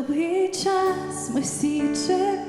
Довгий час ми всі чекали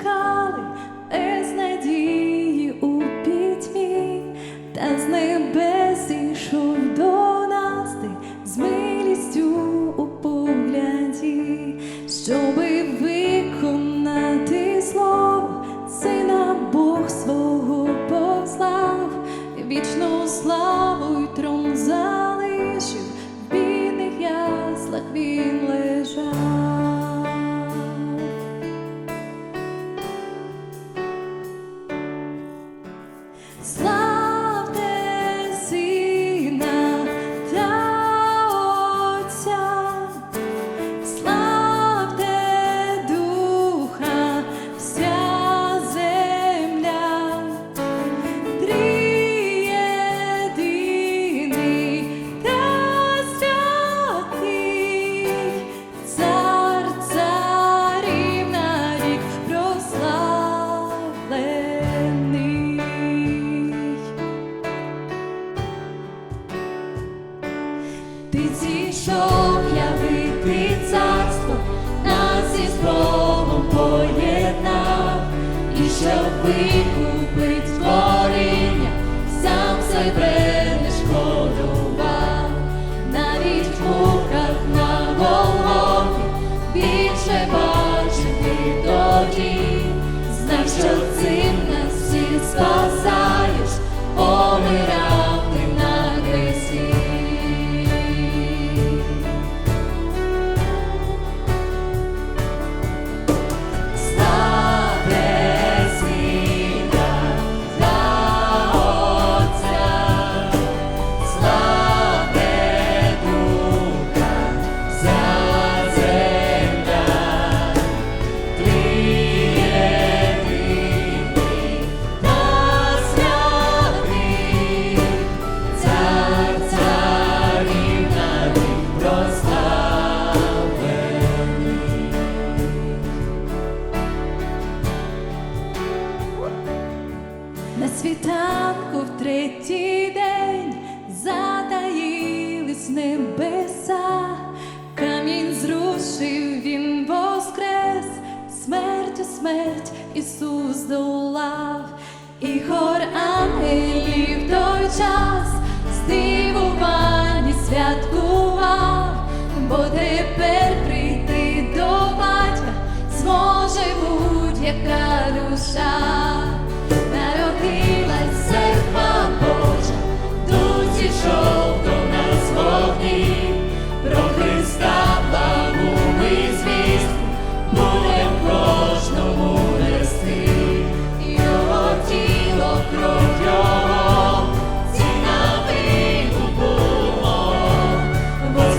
Ти зійшов явити царство, нас із Богом поєднав, і щоб викупить творіння, сам себе не шкодував, навіть в муках на Голгофі більше бачити тоді, знай, що цим нас всіх спасаєш, помирав і хор ангелів той час здивувані святкував, бо тепер прийти до батька зможе будь-яка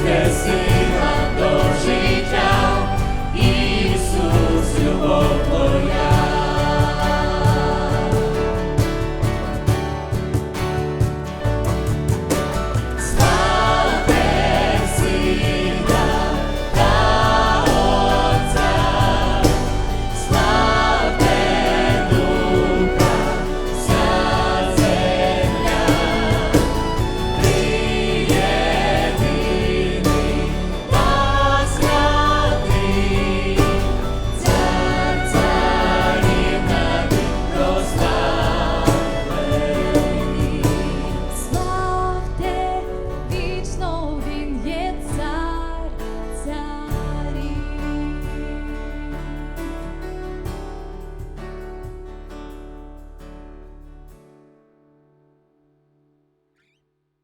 esquecer.